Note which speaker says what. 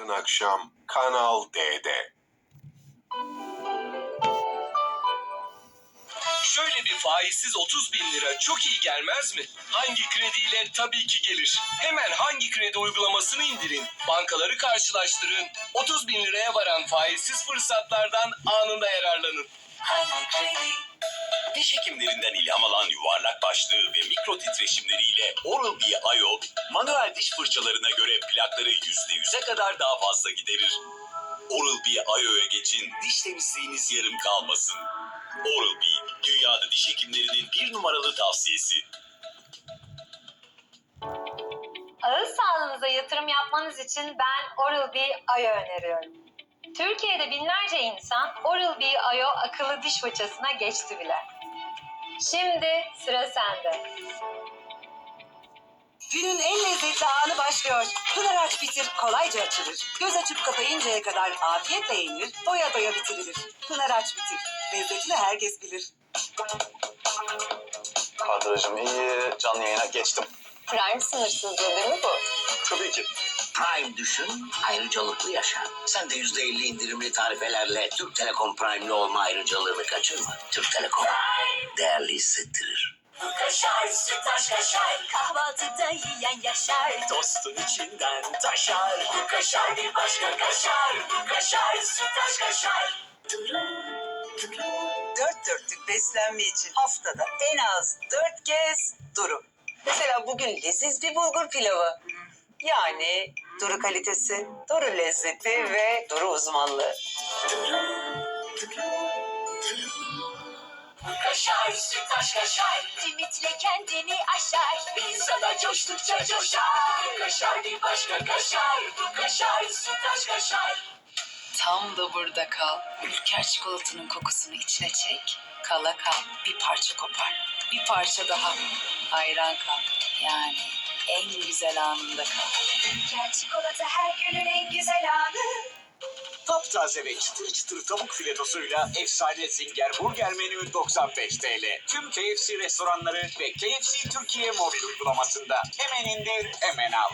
Speaker 1: Yarın akşam Kanal D'de.
Speaker 2: Şöyle bir faizsiz 30 bin lira çok iyi gelmez mi? Hangi krediyle? Tabii ki gelir. Hemen hangi kredi uygulamasını indirin. Bankaları karşılaştırın. 30 bin liraya varan faizsiz fırsatlardan anında yararlanın.
Speaker 3: Hekimlerinden ilham alan yuvarlak başlığı ve mikro titreşimleriyle Oral-B IO, manuel diş fırçalarına göre plakları %100'e kadar daha fazla giderir. Oral-B IO'ya geçin, diş temizliğiniz yarım kalmasın. Oral-B, dünyada diş hekimlerinin bir numaralı tavsiyesi.
Speaker 4: Ağız sağlığınıza yatırım yapmanız için ben Oral-B Ayo öneriyorum. Türkiye'de binlerce insan Oral-B Ayo akıllı diş fırçasına geçti bile. Şimdi sıra sende.
Speaker 5: Günün en lezzetli anı başlıyor. Pınar aç bitir, kolayca açılır. Göz açıp kapayıncaya kadar afiyetle yenir, doya doya bitirilir. Pınar aç bitir. Lezzetini herkes bilir.
Speaker 6: Kadrajım iyi, canlı yayına geçtim.
Speaker 4: Prime sınırsızlığı değil mi bu?
Speaker 6: Tabii ki.
Speaker 7: Prime düşün, ayrıcalıklı yaşa. Sen de yüzde elli indirimli tarifelerle Türk Telekom Prime'li olma ayrıcalığını kaçırma. Türk Telekom, değerli hissettirir.
Speaker 5: Bu kaşar, sütaş kaşar, kahvaltıda yiyen yaşar.
Speaker 3: Tostun içinden taşar.
Speaker 5: Bu kaşar bir başka kaşar, bu kaşar, sütaş kaşar. Dört dörtlük beslenme için haftada en az dört kez duru. Mesela bugün leziz bir bulgur pilavı. Yani duru kalitesi, duru lezzeti ve duru uzmanlığı. Kaşar, sütaş kaşar. Limitle kendini aşar. Pizzada coştukça coşar. Kaşar bir başka kaşar. Bu kaşar, sütaş kaşar.
Speaker 8: Tam da burada kal. Ülker çikolatanın kokusunu içine çek. Kala kal. Bir parça kopar. Bir parça daha. Hayran kal. Yani en güzel anında kal.
Speaker 4: Ülker çikolata her günün en güzel anı.
Speaker 9: Taptaze ve çıtır çıtır tavuk filetosuyla efsane Zinger Burger menü 95 TL. Tüm KFC restoranları ve KFC Türkiye mobil uygulamasında hemen indir hemen al.